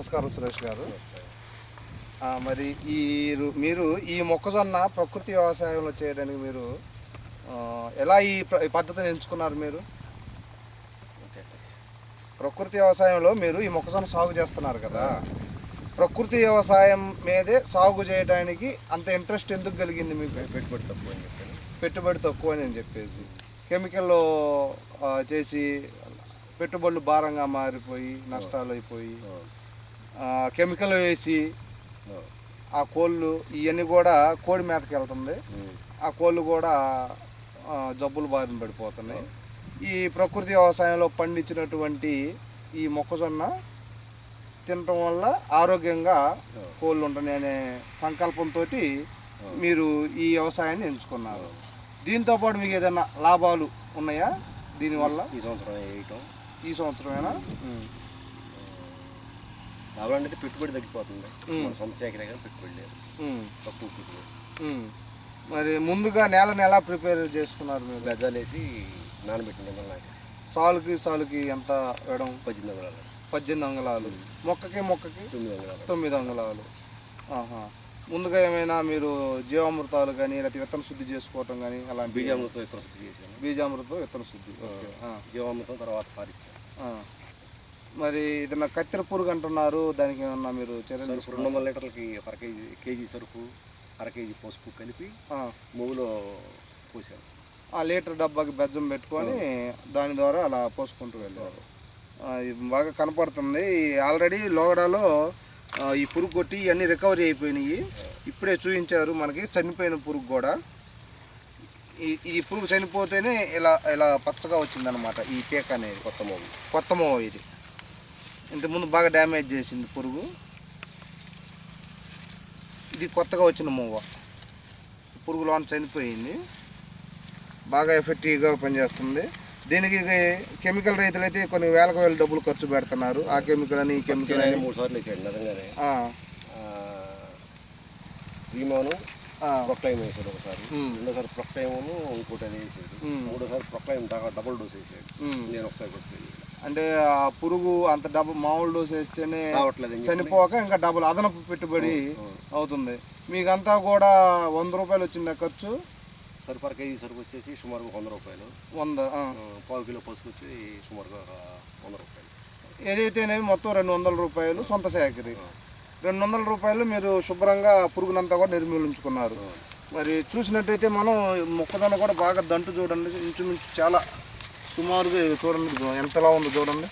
నమస్కారం సురేష్ గారు. మరి ఈ మీరు ఈ మొక్కజొన్న ప్రకృతి వ్యవసాయంలో చేయడానికి మీరు ఎలా ఈ పద్ధతిని ఎంచుకున్నారు మీరు? ప్రకృతి వ్యవసాయంలో మీరు ఈ మొక్కజొన్న సాగు చేస్తున్నారు కదా. ప్రకృతి వ్యవసాయం మీదే సాగు చేయడానికి అంత ఇంట్రెస్ట్ ఎందుకు కలిగింది మీకు? పెట్టుబడి తక్కువ అని చెప్పాను పెట్టుబడి తక్కువ అని చెప్పేసి. కెమికల్ చేసి పెట్టుబడులు భారంగా మారిపోయి నష్టాలు అయిపోయి కెమికల్ వేసి ఆ కోళ్ళు ఇవన్నీ కూడా కోడి మేతకి వెళ్తుంది. ఆ కోళ్ళు కూడా జబ్బులు బారిన పడిపోతున్నాయి. ఈ ప్రకృతి వ్యవసాయంలో పండించినటువంటి ఈ మొక్కజొన్న తినటం వల్ల ఆరోగ్యంగా కోళ్ళు ఉంటాయి అనే సంకల్పంతో మీరు ఈ వ్యవసాయాన్ని ఎంచుకున్నారు. దీంతో పాటు మీకు ఏదైనా లాభాలు ఉన్నాయా? దీనివల్ల ఈ సంవత్సరం ఈ సంవత్సరమేనా? లాభం అంటే పెట్టుబడి తగ్గిపోతుంది. మన సొంత సేకరే కానీ పెట్టుబడి లేదు. తక్కువ పెట్టుబడి. మరి ముందుగా నేలని ఎలా ప్రిపేర్ చేసుకున్నారు మీరు? గజాలు వేసి గింజలు నాటేసి. సాలుకి సాలుకి ఎంత వేయడం పద్దెనిమిది వందల పద్దెనిమిది అంగుళాలు. మొక్కకి మొక్కకి? తొమ్మిది వందల తొమ్మిది అంగుళాలు. ఆహా. ముందుగా ఏమైనా మీరు జీవామృతాలు కానీ లేకపోతే విత్తన శుద్ధి చేసుకోవటం కానీ అలాంటి బీజామృతం ఇతర శుద్ధి చేశాను. బీజామృతం విత్తన శుద్ధి. జీవామృతం తర్వాత పారిచ్చాను. మరి ఏదైనా కత్తెర పురుగు అంటున్నారు దానికి ఏమన్నా మీరు చర్యలు? రెండు వందల లీటర్లకి అర కేజీ కేజీ సరుకు అర కేజీ పసుపు కలిపి ఆ. మూగులో పోసాను ఆ లీటర్ డబ్బాకి బెజ్జం పెట్టుకొని దాని ద్వారా అలా పోసుకుంటూ వెళ్ళారు. బాగా కనపడుతుంది. ఆల్రెడీ లోగడాలో ఈ పురుగు కొట్టి ఇవన్నీ రికవరీ అయిపోయినాయి. ఇప్పుడే చూపించారు మనకి చనిపోయిన పురుగు కూడా. ఈ ఈ పురుగు చనిపోతేనే ఇలా ఇలా పచ్చగా వచ్చిందనమాట ఈ పీక అనేది కొత్త మూగు కొత్త మొవ ఇది. ఇంతకుముందు బాగా డ్యామేజ్ చేసింది పురుగు. ఇది కొత్తగా వచ్చిన మొవ్వ. పురుగు లోన చనిపోయింది. బాగా ఎఫెక్టివ్గా పనిచేస్తుంది. దీనికి కెమికల్ రైతులు అయితే కొన్ని వేలకు వేల డబ్బులు ఖర్చు పెడుతున్నారు. ఆ కెమికల్ అని ఈ కెమికల్ అని మూడు సార్లు వేసాడు నిజంగానే. ప్రొక్లైమ్ వేసాడు ఒకసారి. రెండోసారి ప్రొక్లైమ్ ఇంకోటి అది వేసాడు. మూడోసారి ప్రొక్లైమ్ డబుల్ డోస్ వేసాడు. నేను ఒకసారి కొట్టుకెళ్ళి అంటే ఆ పురుగు అంత డబ్బు మామూలు డోస్ వేస్తేనే చనిపోక ఇంకా డబ్బులు అదనపు పెట్టుబడి అవుతుంది. మీకంతా కూడా వంద రూపాయలు వచ్చిందా ఖర్చు? సరుకు అర కేజీ సరుకు వచ్చేసి సుమారుగా వంద రూపాయలు. వంద పావు కిలో పసుపు వచ్చి సుమారుగా వంద రూపాయలు. ఏదైతేనేమి మొత్తం రెండు వందల రూపాయలు సొంత సేకరి రెండు వందల రూపాయలు మీరు శుభ్రంగా పురుగునంతా కూడా నిర్మూలించుకున్నారు. మరి చూసినట్టయితే మనం మొక్కజొన్న కూడా బాగా దంటు చూడండి. ఇంచుమించు చాలా సుమారుగా ఇది చూడండి ఎంతలా ఉందో చూడండి.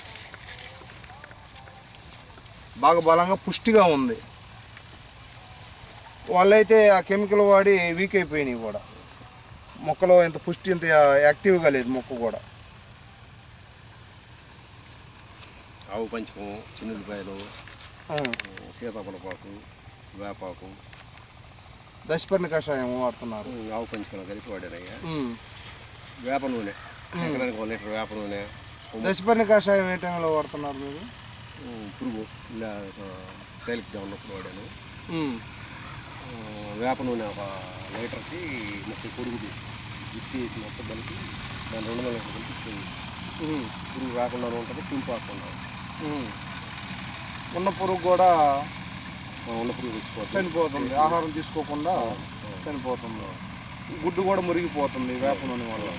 బాగా బలంగా పుష్టిగా ఉంది. వాళ్ళైతే ఆ కెమికల్ వాడి వీక్ అయిపోయినాయి కూడా. మొక్కలో ఇంత పుష్టి ఇంత యాక్టివ్గా లేదు మొక్క కూడా. ఆవు పంచకం చిన్నులపాయలు ఉం. సీతాఫలపాకు వేపాకు. దశపర్ణ కషాయం వాడుతున్నారు. ఆవు పంచకం కలిపి వాడారయ్యా. వేప నూనె. ఎకరానికి ఒక లీటర్ వేప నూనె దశపర్ణ కషాయం ఏ టైంలో వాడుతున్నారు మీరు? పురుగు ఇలా తేలికగా ఉన్నప్పుడు వాడాను. వేప నూనె ఒక లీటర్కి ముప్పై పొడుగుది మిక్సీ వేసి మొత్తం కలిపి దాని రెండు వందల లీటర్ కలిపి స్ప్రే చేసి. ఉమ్. పురుగు రాకుండా ఉంటుంది పింపు రాకుండా. ఉన్న పురుగు కూడా ఉన్న పురుగు తెచ్చిపోతుంది చనిపోతుంది. ఆహారం తీసుకోకుండా చనిపోతుంది. గుడ్డు కూడా మురిగిపోతుంది వేప నూనె వల్ల.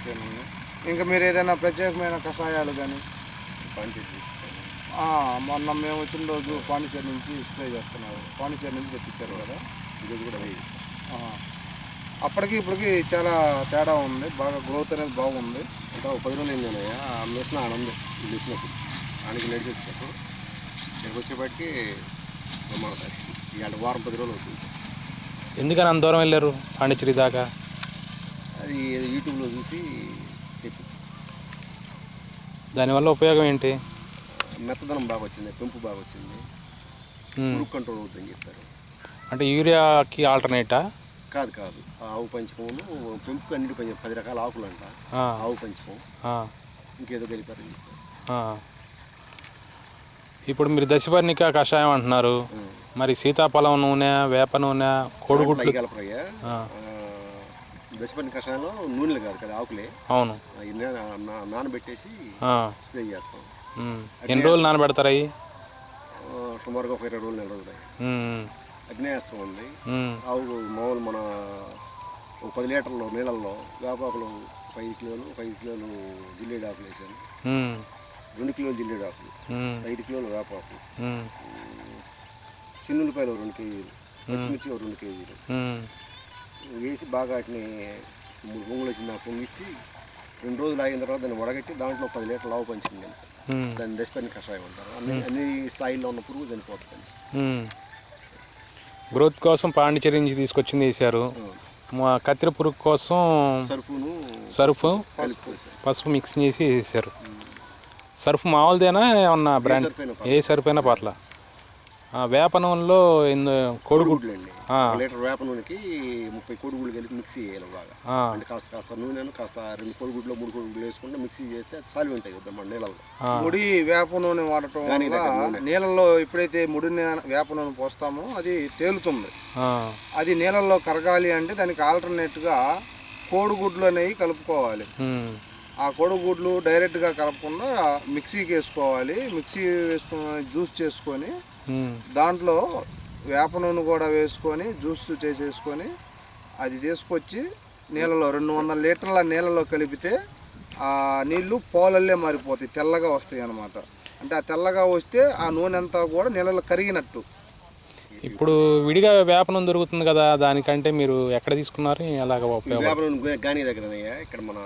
ఓకేనండి ఇంకా మీరు ఏదైనా ప్రత్యేకమైన కషాయాలు కానీ? పని చేసి తెచ్చాను. మొన్న మేము వచ్చిన రోజు పాండిచేరి నుంచి స్ప్రే చేస్తున్నారు. పాండిచేరి నుంచి తెప్పించారు కదా? ఈరోజు కూడా అదే చేశాను ఆ. అప్పటికి ఇప్పటికి చాలా తేడా ఉంది. బాగా గ్రోత్ అనేది బాగుంది. ఒక పది రోజులు అన్నయ్య. ఆ మిషన్ ఆనందం ఈ మిషన్ అప్పుడు ఆయనకి నడిచి వచ్చాడు ఇక్కడికి వచ్చేపాటికి ప్రమాదం ఇవాళ వారం పది రోజులు అవుతుంది. ఎందుకని అంత దూరం వెళ్ళారు? పాండిచ్చేరి దాకా? అది యూట్యూబ్లో చూసి తెప్పించి. దానివల్ల ఉపయోగం ఏంటి? మెత్తదనం బాగా వచ్చింది పెంపు బాగా వచ్చింది. పురుగు కంట్రోల్ అవుతుందని చెప్పారు అంటే యూరియాకి ఆల్టర్నేటా? కాదు కాదు. ఆవు పంచకమును పెంపుకు అన్నిటి పని పది రకాల ఆకులు అంట ఆవు పంచకం. ఇంకేదో కలిపారని చెప్పారు ఆ. ఇప్పుడు మీరు దశపర్ణిక కషాయం అంటున్నారు. మరి సీతాఫలం నూనె వేప నూనె కోడిగుడ్లు కలపరయ్యా ఆ. దశపని కషాయంలో నూనెలు కాదు కదా ఆకులే. అవును. నా- నా- నానబెట్టేసి ఆ, స్ప్రే చేస్తాం. ఉమ్. ఎన్ని రోజులు నానబెడతారు అవి సుమారుగా ఒక ఇరవై రోజులు నెల రోజులు ఉమ్, అగ్నేయాస్త్రం ఉంది. ఉమ్, ఆవు మామూలు మన ఒక పది లీటర్లు నీళ్ళల్లో వేపాకులు ఒక ఐదు కిలోలు ఒక ఐదు కిలోలు జిల్లేడు ఆకులు వేసాను. ఉమ్, రెండు కిలోలు జిల్లేడు ఆకులు ఉమ్, ఐదు కిలోలు వేపాకులు ఉమ్, చిన్నులపాయలు ఒక రెండు కేజీలు పచ్చిమిర్చి ఒక రెండు కేజీలు. ఉమ్, వేసి బాగా వాటిని మూడు పొంగులు వచ్చింది ఆ పొంగిచ్చి రెండు రోజులు ఆగిన తర్వాత దాన్ని వడగట్టి దాంట్లో పది లీటర్లు ఆవు పంచింది నేను దాన్ని దశపని కషాయం అంటారు. అన్ని అన్ని స్థాయిల్లో ఉన్న పురుగు చనిపోతుంది. గ్రోత్ కోసం పాండిచేరి నుంచి తీసుకొచ్చింది వేసారు మా కత్తిర పురుగు కోసం సర్ఫును సర్ఫ్. పసుపు మిక్స్ చేసి వేసారు సర్ఫ్ మామూలుదేనా? ఏమన్నా బ్రాండ్? ఏ సర్ఫ్ అయినా పర్ల వేప నూనెలో ఇందు కోడిగుడ్లు అండి లీటర్ వేప నూనెకి ముప్పై కోడిగుడ్లు కలిపి మిక్సీ చేయాలి బాగా అంటే కాస్త కాస్త నూనెను కాస్త రెండు కోడిగుడ్లు మూడు కోడిగుడ్లు వేసుకుంటే మిక్సీ చేస్తే అది సాలి ఉంటాయి కదా మన నీళ్ళలో. ముడి వేప నూనె వాడటం నూనె. నీళ్ళల్లో ఎప్పుడైతే ముడి వేప నూనె పోస్తామో అది తేలుతుంది. ఆ, అది నీళ్ళల్లో కరగాలి అంటే దానికి ఆల్టర్నేట్గా కోడిగుడ్లు అనేవి కలుపుకోవాలి. ఆ కోడిగుడ్లు డైరెక్ట్గా కలపకుండా మిక్సీకి వేసుకోవాలి. మిక్సీ వేసుకొని జ్యూస్ చేసుకొని దాంట్లో వేప నూనె కూడా వేసుకొని జ్యూస్ చేసేసుకొని అది తీసుకొచ్చి నీళ్ళలో రెండు వందల లీటర్ల నీళ్ళలో కలిపితే ఆ నీళ్ళు పోలల్లే మారిపోతాయి. తెల్లగా వస్తాయి అన్నమాట. అంటే ఆ తెల్లగా వస్తే ఆ నూనె అంతా కూడా నీళ్ళలో కరిగినట్టు. ఇప్పుడు విడిగా వేప నూనె దొరుకుతుంది కదా దానికంటే మీరు ఎక్కడ తీసుకున్నారు? ఎలాగ ఉపయోగం? వేప నూనె గానీ దగ్గరనయ్యా ఇక్కడ మన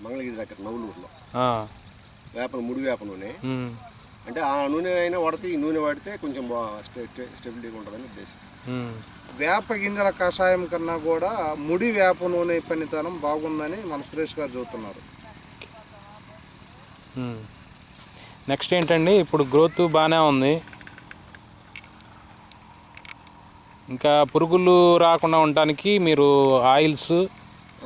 మంగళగిరి దగ్గర నవ్వులూరులో. ఆ, వేప ముడి వేప నూనె. అంటే ఆ నూనె అయినా వాడితే ఈ నూనె వాడితే కొంచెం బాగా స్టెబిలిటీగా ఉంటుందని ఉద్దేశం. వేప గింజల కషాయం కన్నా కూడా ముడి వేప నూనె పనితనం బాగుందని మన సురేష్ గారు చెబుతున్నారు ఉమ్. నెక్స్ట్ ఏంటండి? ఇప్పుడు గ్రోత్ బాగానే ఉంది. ఇంకా పురుగులు రాకుండా ఉండటానికి మీరు ఆయిల్స్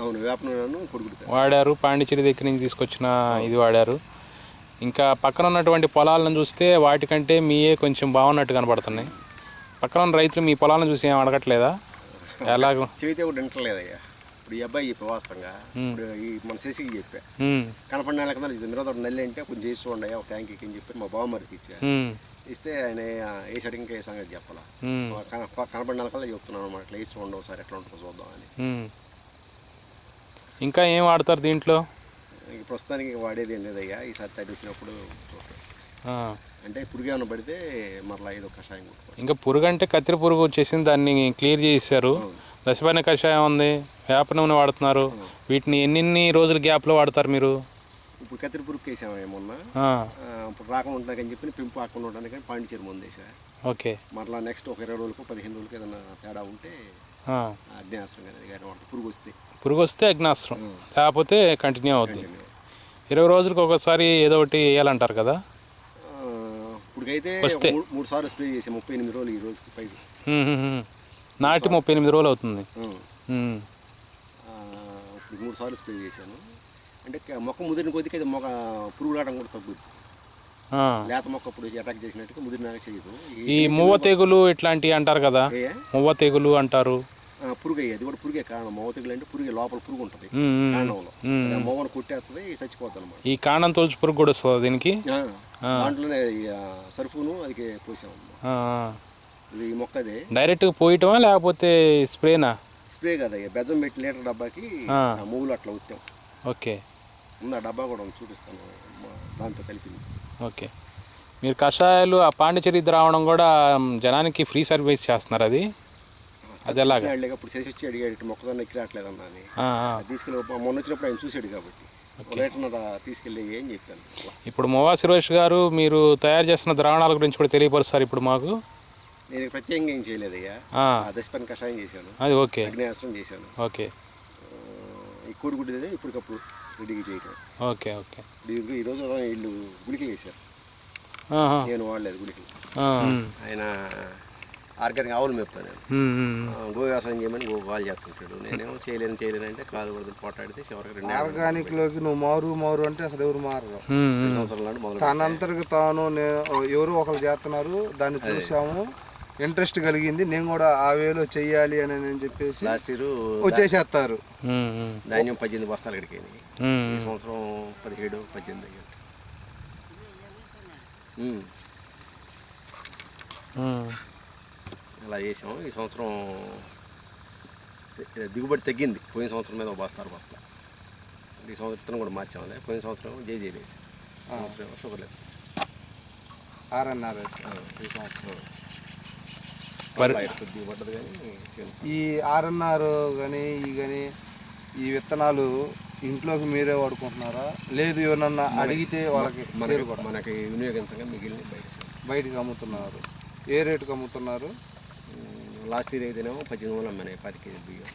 అవును వేప నూనెను కొడుకుడు వాడారు. పాండిచేరి దగ్గర నుంచి తీసుకొచ్చిన ఇది వాడారు. ఇంకా పక్కన ఉన్నటువంటి పొలాలను చూస్తే వాటికంటే మీయే కొంచెం బాగున్నట్టు కనబడుతున్నాయి. పక్కన ఉన్న రైతులు మీ పొలాలను చూసి ఏం అడగట్లేదా? ఎలాగ? చెబితే కూడా వింటలేదయ్యా. ఇప్పుడు ఈ అబ్బాయి చెప్పే వాస్తవంగా ఇప్పుడు ఈ మన శశికి చెప్పా. కనపడిన నెల కింద మిరద నల్లి అంటే కొంచెం చేసి చూడండి ఒక ట్యాంకీకి అని చెప్పి మా బావమరికి ఇచ్చా. ఇస్తే ఆయన ఏ సైడ్ ఇంకా ఏ సంగతి చెప్పాలా? కనపడిన నెల కల్లా చెప్తున్నాను అనమాట ఇట్లా వేసి చూడండి ఒకసారి ఎట్లా ఉంటుందో చూద్దామని ఉమ్. ఇంకా ఏం వాడతారు దీంట్లో? ప్రస్తుతానికి వాడేది ఏం లేదయ్యా ఈసారి తడి వచ్చినప్పుడు అంటే పురుగు ఏమైనా పడితే మరలా ఏదో కషాయం ఇంకా పురుగు అంటే కత్తిరి పురుగు వచ్చేసింది దాన్ని క్లియర్ చేశారు దశపర్ణ కషాయం ఉంది వేప నూనె వాడుతున్నారు. వీటిని ఎన్నెన్ని రోజుల గ్యాప్లో వాడతారు మీరు? ఇప్పుడు కత్తిరి పురుగు వేసాము ఆ, ఇప్పుడు రాకుండా ఉంటాకని చెప్పి పెంపు ఆకుండా ఉండడానికి పాండిచేరి ముందు వేసా. ఓకే. మరలా నెక్స్ట్ ఒక ఇరవై రోజులకు పదిహేను రోజులకు ఏదైనా తేడా ఉంటే కానీ పురుగు వస్తే. పురుగు వస్తే అగ్నాస్త్రం లేకపోతే కంటిన్యూ అవుద్ది. ఇరవై రోజులకు ఒకసారి ఏదో ఒకటి వేయాలంటారు కదా? ఇప్పుడుకైతే వస్తే. మూడు సార్లు స్ప్రే చేసాం ముప్పై ఎనిమిది రోజులు ఈ రోజుకి పైకి. నాటి ముప్పై ఎనిమిది రోజులు అవుతుంది. ఇప్పుడు మూడు సార్లు స్ప్రే చేశాను. అంటే మొక్క ముదిరిన కొద్దికి అది మొక్క పురుగు రావడం కూడా తగ్గుద్ది. లేత మొక్క ఇప్పుడు అటాక్ చేసినట్టుగా ముదిరినాక చేయదు. ఈ మువ్వ తెగులు ఇట్లాంటివి అంటారు కదా? మువ్వ తెగులు అంటారు. పురుగు అయ్యేది అది కూడా పురుగే కారణం. మొవ తెగులు అంటే పురుగే లోపల పురుగు ఉంటుంది. కాండంలో మొవ్వను కొట్టేస్తుంది చచ్చిపోతుంది అనమాట ఈ కాండం తొలచి పురుగు కూడా వస్తుంది దీనికి? దాంట్లోనే సర్ఫును అది పోసాము ఇది ఈ మొక్క అదే డైరెక్ట్గా పోయటమా లేకపోతే స్ప్రేనా? స్ప్రే కదా బెజ్జం పెట్టి లీటర్ డబ్బాకి మూగులు అట్లా ఉత్తాం ఓకే. ఉంది ఆ డబ్బా కూడా చూపిస్తాను దాంతో కలిపింది. ఓకే. మీరు కషాయాలు ఆ పాండిచేరి ద్రావణం కూడా జనానికి ఫ్రీ సర్వీస్ చేస్తున్నారు అది? అది ఎలాగా? అప్పుడు చేసి వచ్చి అడిగాడు ఇటు మొక్కజొన్న ఎక్కిరాట్లేదు అన్నా అని తీసుకెళ్ళి మొన్న వచ్చినప్పుడు ఆయన చూసాడు కాబట్టి. తీసుకెళ్ళి ఏం చెప్పాను. ఇప్పుడు మోవా సురేష్ గారు మీరు తయారు చేస్తున్న ద్రావణాల గురించి కూడా తెలియపరుస్తారు ఇప్పుడు మాకు? నేను ప్రత్యేకంగా ఏం ఆ. దశపని కషాయం చేశాను. అది ఓకే. అగ్నేయాస్త్రం చేశాను. ఓకే. ఈ కోడిగుడ్డు ఇప్పటికప్పుడు రెడీగా చేయటం. Okay okay. ఈరోజు వీళ్ళు గుళికలు వేశారు. నేను వాడలేదు గుళికలు. ఆయన ఆర్గానిక్ ఆవులు మేపుతాను నేను. గో వ్యవసాయం చేయమని గో కాల్ చేస్తుంటాడు. నేనేమో చేయలేను చేయలేను అంటే కాదు కూడా పోటాడితే చివరికి రెండు ఆర్గానిక్లోకి నువ్వు మారు మారు అంటే అసలు ఎవరు మారరు. సంవత్సరాల తనంతటికి తాను నేను ఎవరు ఒకరు చేస్తున్నారు దాన్ని చూసాము. ఇంట్రెస్ట్ కలిగింది నేను కూడా ఆ వేలో చెయ్యాలి అని నేను చెప్పేసి లాస్ట్ ఇయర్ వచ్చేసేస్తారు. ధాన్యం పద్దెనిమిది బస్తాలు ఇక్కడికి ఈ. సంవత్సరం పదిహేడు పద్దెనిమిది అయ్యాడు. ఇలా చేసాము. ఈ సంవత్సరం దిగుబడి తగ్గింది. పోయిన సంవత్సరం మీద ఒక బస్తారు బస్తా. ఈ సంవత్సరం విత్తనం కూడా మార్చాము పోయిన సంవత్సరం జేజేలు వేసి. ఈ సంవత్సరం షుగర్ లెస్ వేసి. ఆర్ఎన్ఆర్ ఈ సంవత్సరం కొద్దిగా పడ్డది కానీ ఈ ఆర్ఎన్ఆర్ కానీ ఈ కానీ ఈ విత్తనాలు ఇంట్లోకి మీరే వాడుకుంటున్నారా? లేదు ఎవరన్నా అడిగితే వాళ్ళకి మనకి వినియోగించగా మిగిలిన బయట. బయటికి అమ్ముతున్నారు. ఏ రేటుకి అమ్ముతున్నారు? లాస్ట్ ఇయర్ అయితేనేమో పద్దెనిమిది వందలు అమ్మాయి పది కేజీలు బియ్యం.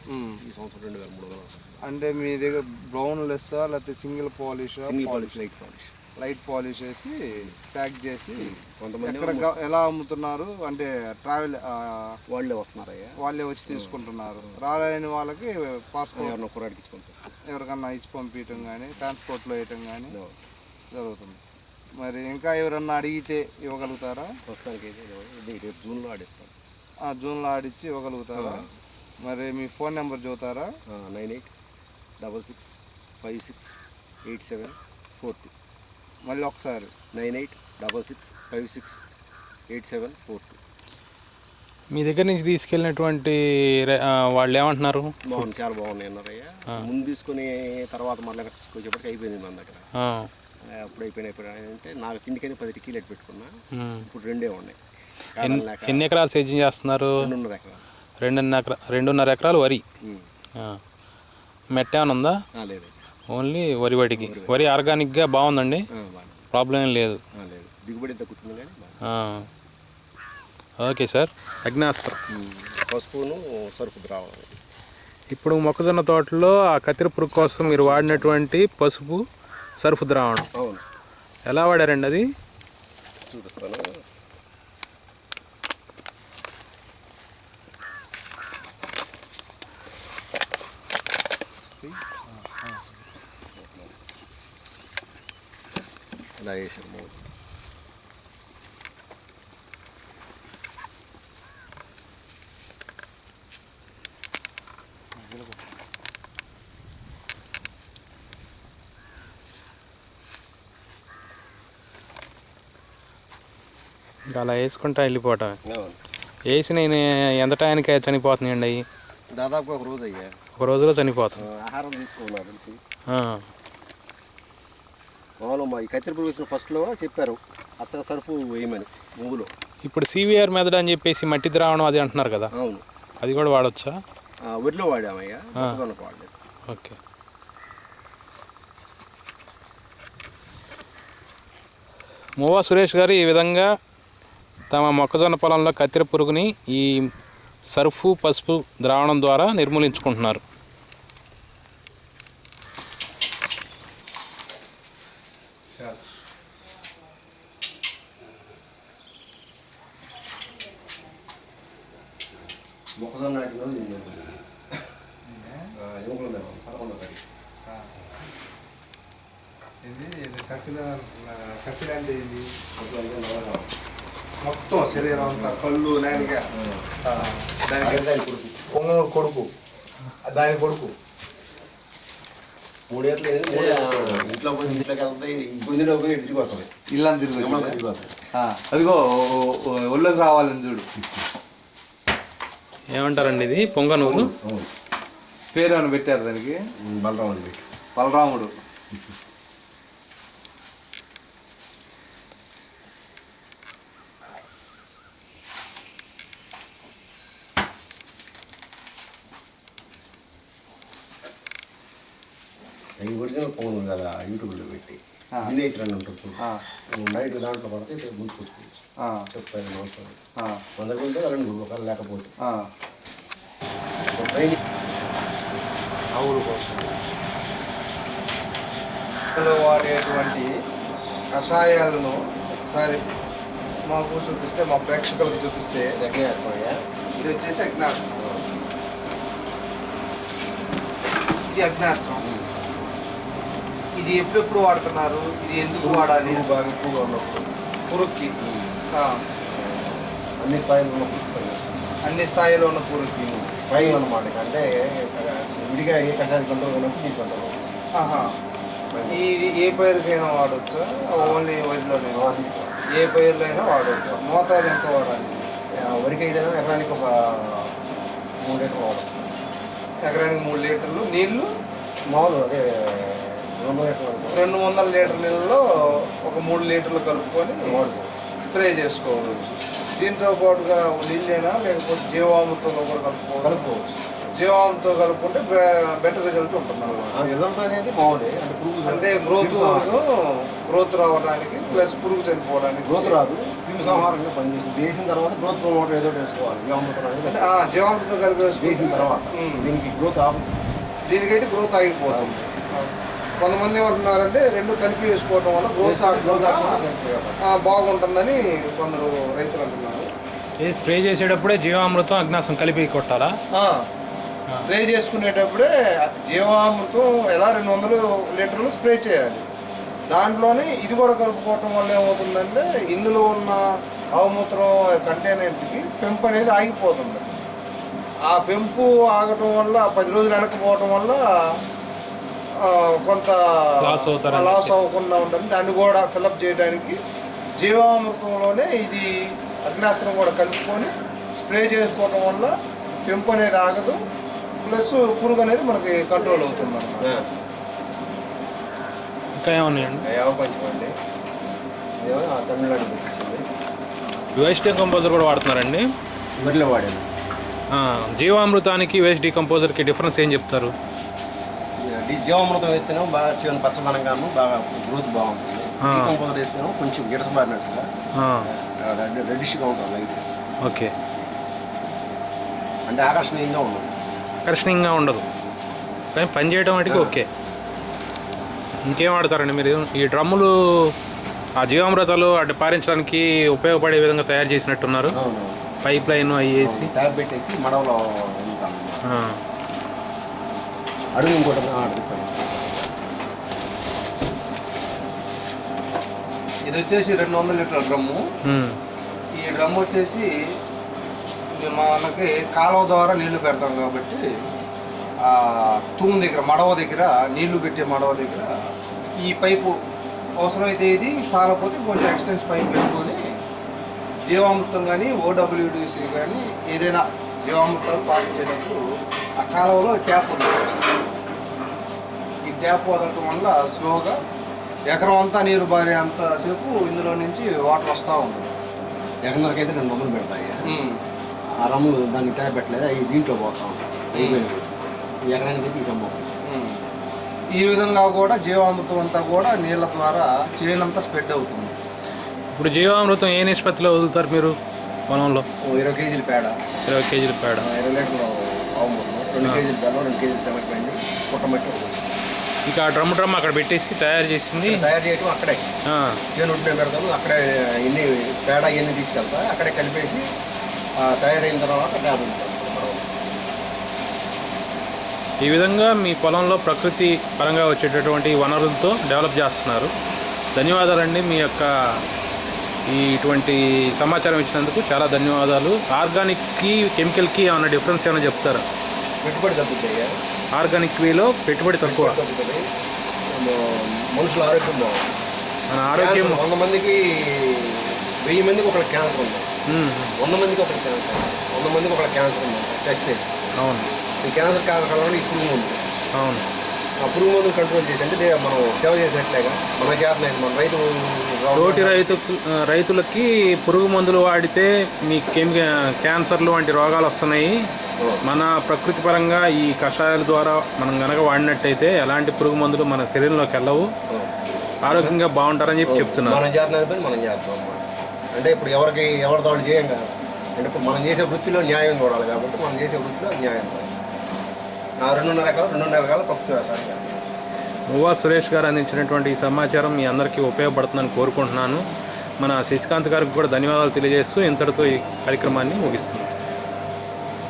ఈ సంవత్సరం రెండు వేల మూడు వందలు అంటే మీ దగ్గర బ్రౌన్ లెస్సా లేకపోతే single polish single polish light polish light polish వేసి ప్యాక్ చేసి కొంతమంది ఎక్కడ ఎలా అమ్ముతున్నారు? అంటే ట్రావెల్ వాళ్ళే వస్తున్నారయ్యా. వాళ్ళే వచ్చి తీసుకుంటున్నారు. రాలేని వాళ్ళకి పాస్పోర్ట్ ఎవరినో కుర్రాడికి ఇచ్చి పంపిస్తారు ఎవరికన్నా ఇచ్చి పంపించడం కానీ ట్రాన్స్పోర్ట్లో వేయటం కానీ జరుగుతుంది. మరి ఇంకా ఎవరన్నా అడిగితే ఇవ్వగలుగుతారా? ప్రస్తుతానికి అయితే రేపు జూన్లో ఆడిస్తాం జూన్లో ఆడిచ్చి ఇవ్వగలుగుతారా? మరి మీ ఫోన్ నెంబర్ చెబుతారా? Nine eight double six five six eight seven four two. మళ్ళీ ఒకసారి. Nine eight double six five six eight seven four two. మీ దగ్గర నుంచి తీసుకెళ్ళినటువంటి వాళ్ళు ఏమంటున్నారు? బాగుంది చాలా బాగున్నాయి అన్నారయ్యా. ముందు తీసుకుని తర్వాత మళ్ళీ వచ్చేప్పటికి అయిపోయింది మన దగ్గర. అప్పుడు అయిపోయినాయి ఇప్పుడు అంటే నాకు తిండికని పది కిలోలు పెట్టుకున్నా. ఇప్పుడు రెండే ఉన్నాయి. ఎన్ని ఎకరాలు సేద్యం చేస్తున్నారు? రెండున్నర రెండున్నర ఎకరా రెండున్నర ఎకరాలు వరి. మెట్ట ఏమైనా ఉందా? ఓన్లీ వరి వడికి వరి ఆర్గానిక్గా బాగుందండి. ప్రాబ్లం ఏం లేదు. Okay sir. అగ్నాస్త్రం. పసుపును సరుకు ద్రావణం. ఇప్పుడు మొక్కజొన్న తోటలో ఆ కత్తిర పురుగు కోసం మీరు వాడినటువంటి పసుపు సర్ఫ్ ద్రావణం. అవును. ఎలా వాడారండి అది? చూపిస్తాను. ఇలా వేసాను మూడు ఇంకా అలా వేసుకుంటా వెళ్ళిపోవటం అవును. వేసి నేను ఎంత టైంకి చనిపోతున్నాయండి అవి దాదాపు ఒక రోజు అయ్యా. ఒక రోజులో చనిపోతాం. ఆ, ఆహారం తీసుకున్నా తెలిసి. ఆ. మామూలు మా ఈ కత్తిరి పురుగు వచ్చిన ఫస్ట్లో చెప్పారు అచ్చగా సరుపు వేయమని ఇప్పుడు సివిఆర్ మెథడ్ అని చెప్పేసి మట్టి ద్రావణం అది అంటున్నారు కదా? అవును. అది కూడా వాడొచ్చా? ఆ, వరిలో వాడామయ్యా వాడలేదు. ఓకే. మూవా సురేష్ గారు ఈ విధంగా తమ మొక్కజొన్న పొలంలో కత్తిర పురుగుని ఈ సర్ఫు పసుపు ద్రావణం ద్వారా నిర్మూలించుకుంటున్నారు మొక్కజొన్న పదకొండో తారీఖు ఇది అంటే ఉంది. మొత్తం శరీరం అంతా కళ్ళు ఆగందాని కొడుకు కొడుకు దాని కొడుకు మూడేళ్ళు. ఇంట్లో పోయి ఇంట్లోకి వెళ్తాయి గుంజలో పోయి ఇంటికి వస్తుంది ఇల్లు తిరిగి అదిగో ఒళ్ళోకి రావాలని చూడు ఏమంటారండి ఇది? పొంగనూరు? అవును పేరు అని పెట్టారు దానికి? బలరాం అని పెట్టి బలరాముడు. అవి ఒరిజినల్ ఫోన్ కదా యూట్యూబ్లో పెట్టి. విలేజ్ రన్ ఉంటుంది. నైట్ దాంట్లో పడితే ఆ, చెప్తాను అవసరం ఉంటే రెండు ఒకవేళ లేకపోతే. ఆవుల కోసం వాడేటువంటి కషాయాలను ఒకసారి మాకు చూపిస్తే మా ప్రేక్షకులకు చూపిస్తే ఇది వచ్చేసి అగ్నాస్త్రం ఇది అగ్నాస్త్రం ఇది ఎప్పుడెప్పుడు వాడుతున్నారు? ఇది ఎందుకు వాడాలి? బాగా ఎక్కువగా ఉన్నప్పుడు. పురుక్కి అన్ని స్థాయిలో చేస్తాం. అన్ని స్థాయిలో ఉన్న పురుక్కి పైన. అన్నమాట అంటే విడిగా ఏ కషాయం కంట్రోల్ ఉన్నప్పుడు ఈ కంట్రోల్. ఇది ఏ పైరుకైనా వాడచ్చా? ఓన్లీ వరిలోనే ఏ పైర్లో అయినా వాడవచ్చు మోతాదు ఎంత వాడాలి? వరికి అయితే ఎకరానికి ఒక మూడు లీటర్లు వాడతాం ఎకరానికి మూడు లీటర్లు నీళ్ళు మామూలు అదే రెండు లీటర్లు. రెండు వందల లీటర్ నీళ్ళలో ఒక మూడు లీటర్లు కలుపుకొని. స్ప్రే చేసుకోవాలి దీంతో పాటుగా నీళ్ళైనా లేకపోతే జీవామృతంలో కూడా కలుపుకోవాలి కలుపుకోవచ్చు. జీవామృతం కలుపుకుంటే బెటర్ రిజల్ట్ ఉంటుంది అన్నమాట ఆ రిజల్ట్ అనేది మామూలే అంటే పురుగు అంటే గ్రోత్ గ్రోత్ రావడానికి ప్లస్ పురుగు చనిపోవడానికి గ్రోత్ రాదు. క్రిమి సంహారంగా పనిచేస్తుంది. వేసిన తర్వాత గ్రోత్ ప్రమోటర్ ఏదో వేసుకోవాలి. జీవామృతం అనేది జీవామృతం కలిపి వేసిన తర్వాత. దీనికి గ్రోత్ ఆపు దీనికైతే గ్రోత్ ఆగిపోతుంది. కొంతమంది ఏమంటున్నారంటే రెండు కలిపి వేసుకోవడం వల్ల గ్రోత్ బాగుంటుందని కొందరు రైతులు అంటున్నారు. స్ప్రే చేసేటప్పుడే జీవామృతం అగ్నాసం కలిపి కొట్టాలా? ఆ, స్ప్రే చేసుకునేటప్పుడే జీవామృతం ఎలా రెండు వందలు లీటర్లు స్ప్రే చేయాలి? దాంట్లోనే ఇది కూడా కలుపుకోవటం వల్ల ఏమవుతుందంటే ఇందులో ఉన్న అవమూత్రం కంటైనర్కి పెంపు అనేది ఆగిపోతుంది. ఆ పెంపు ఆగటం వల్ల పది రోజులు వెనకపోవటం వల్ల కొంత లాస్ అవ్వకుండా ఉంటుంది దాన్ని కూడా ఫిలప్ చేయడానికి జీవామృతంలోనే ఇది అగ్నాస్త్రం కూడా కలుపుకొని స్ప్రే చేసుకోవటం వల్ల పెంపు అనేది ఆగదు. ప్లస్ పురుగు అనేది మనకి కంట్రోల్ అవుతుంది అన్నమాట. ఇంకా ఏమన్నాయండి? తమిళనాడు వచ్చింది వేస్ట్ డికంపోజర్ కూడా వాడుతున్నారండి. వరిలో వాడాను. ఆ, జీవామృతానికి వేస్ట్ డికంపోజర్కి డిఫరెన్స్ ఏం చెప్తారు? ఈ జీవామృతం వేస్తేనే బాగా చిన్న పచ్చదనంగాను బాగా గ్రోత్ బాగుంటుంది. ఆ. డీకంపోజర్ వేస్తేనే కొంచెం గిడసబారినట్టుగా రెడ్డిష్గా ఉంటుంది లైట్. ఓకే. అంటే ఆకర్షణీయంగా ఉండదు. ఆకర్షణీయంగా ఉండదు. కానీ పని చేయడం వాటికి ఓకే. ఇంకేం వాడతారండి మీరు? ఈ డ్రమ్ములు ఆ జీవామృతాలు అటు పారించడానికి ఉపయోగపడే విధంగా తయారు చేసినట్టున్నారు. పైప్ లైన్ అవి వేసి. ట్యాబ్ పెట్టేసి మడవలో అడుగు ఇంకోటి ఆ, అడుగు పైన. ఇది వచ్చేసి రెండు వందల లీటర్ల డ్రమ్ము ఈ డ్రమ్ వచ్చేసి మనకి కాలువ ద్వారా నీళ్ళు పెడతాం కాబట్టి ఆ తూము దగ్గర మడవ దగ్గర నీళ్ళు పెట్టే మడవ దగ్గర ఈ పైపు అవసరమైతే ఇది చాలకపోతే కొంచెం ఎక్స్టెన్స్ పైప్ పెట్టుకొని జీవామృతం కానీ ఓడబ్ల్యూడిసి కానీ ఏదైనా జీవామృతాలు పాటించేటప్పుడు ఆ కాలువలో ట్యాప్ ఉంటుంది ఈ ట్యాప్ వదలటం వల్ల స్లోగా ఎకరం అంతా నీరు బారే అంతసేపు ఇందులో నుంచి వాటర్ వస్తూ ఉంటుంది ఎకరన్నరకి అయితే రెండు వందలు పెడతాయి. ఆ రమ్ములు దాన్ని ట్యాబ్ పెట్టలేదు? అవి దీంట్లో పోతా ఉంటాయి ఎకరానికి అయితే ఈ రమ్ము. ఈ విధంగా కూడా జీవామృతం అంతా కూడా నీళ్ళ ద్వారా చేనంతా స్ప్రెడ్ అవుతుంది. ఇప్పుడు జీవామృతం ఏ నిష్పత్తిలో వదులుతారు మీరు పొలంలో ఓ ఇరవై కేజీల పేడ. ఇరవై కేజీల పేడ. ఇరవై లీటర్లు రెండు కేజీలు బెల్లం రెండు కేజీలు శనగపిండి పుట్టమట్టి ఒకటి వేసి. ఇక ఆ డ్రమ్ డ్రమ్ అక్కడ పెట్టేసి తయారు చేసింది. తయారు చేయటం అక్కడే. చేను ఉంటే పెడతాము అక్కడే ఎన్ని పేడ ఎన్ని తీసుకెళ్తా అక్కడే కలిపేసి తయారైన తర్వాత ఉంటాం ఈ విధంగా మీ పొలంలో ప్రకృతి పరంగా వచ్చేటటువంటి వనరులతో డెవలప్ చేస్తున్నారు. ధన్యవాదాలండి మీ యొక్క ఈ ఇటువంటి సమాచారం ఇచ్చినందుకు. చాలా ధన్యవాదాలు. ఆర్గానిక్కి కెమికల్కి ఏమైనా డిఫరెన్స్ ఏమైనా చెప్తారా? పెట్టుబడి తగ్గుతాయి ఆర్గానిక్ వేలో పెట్టుబడి తక్కువ. తగ్గుతుంది మనుషుల ఆరోగ్యం బాగుంది. మన ఆరోగ్యం వంద మందికి వెయ్యి మందికి ఒకళ్ళ క్యాన్సర్ ఉంది. వంద మందికి ఒకళ్ళ క్యాన్సర్ వంద మందికి ఒకళ్ళ క్యాన్సర్ ఉంది. టెస్ట్ అవును. ఈ క్యాన్సర్ కారణంగా ఈ పురుగు ఉంది అవును. ఆ పురుగు మందులు కంట్రోల్ చేసి అంటే మనం సేవ చేసినట్లేగా. మన చేతనైతే మన రైతు తోటి రైతు రైతులకి పురుగు మందులు వాడితే మీ క్యాన్సర్లు వంటి రోగాలు వస్తున్నాయి. మన ప్రకృతి పరంగా ఈ కషాయాల ద్వారా మనం గనక వాడినట్టయితే ఎలాంటి పురుగు మందులు మన శరీరంలోకి వెళ్ళవు. ఆరోగ్యంగా బాగుంటారని చెప్పి చెప్తున్నారు. మన చేతనైతే మనం చేస్తాం అంటే ఇప్పుడు ఎవరికి ఎవరి దాడు చేయం కదా అంటే ఇప్పుడు మనం చేసే వృత్తిలో న్యాయం చూడాలి కాబట్టి మనం చేసే వృత్తిలో న్యాయం. నా రెండున్నర ఎకరాలు రెండున్నర ఎకరాలు ప్రకృతి వ్యవసాయం. మువ్వా సురేష్ గారు అందించినటువంటి ఈ సమాచారం మీ అందరికీ ఉపయోగపడుతుందని కోరుకుంటున్నాను. మన శశికాంత్ గారికి కూడా ధన్యవాదాలు తెలియజేస్తూ ఇంతటితో ఈ కార్యక్రమాన్ని ముగిస్తుంది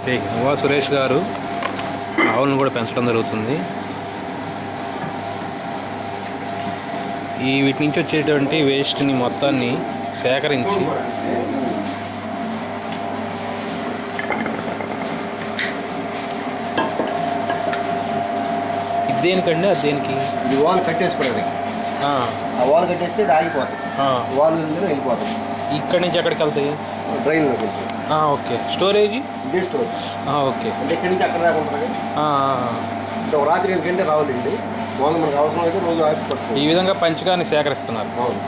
మువ్వా సురేష్ గారు? ఆవులను కూడా పెంచడం జరుగుతుంది. ఈ వీటి నుంచి వచ్చేటువంటి వేస్ట్ని మొత్తాన్ని సేకరించి దేనికండి? అది దేనికి? ఇది వాల్ కట్టేసుకోవడానికి. ఆ, వాల్ కట్టేస్తే ఆగిపోతుంది. వాల్ ఉందని వెళ్ళిపోతుంది. ఇక్కడి నుంచి ఎక్కడికి వెళ్తాయి? డ్రైన్లో కొంచెం ఆ, ఓకే. స్టోరేజ్? ఇదే స్టోర్ ఆ, ఓకే. అంటే ఇక్కడి నుంచి అక్కడ దాకా ఉంటుంది. అంటే ఒక రాత్రి ఎందుకంటే రావాలండి. మామూలు మనకు అవసరం అయితే రోజు ఆఫీస్. పడుతుంది ఈ విధంగా పంచకాన్ని సేకరిస్తున్నారు. అవును.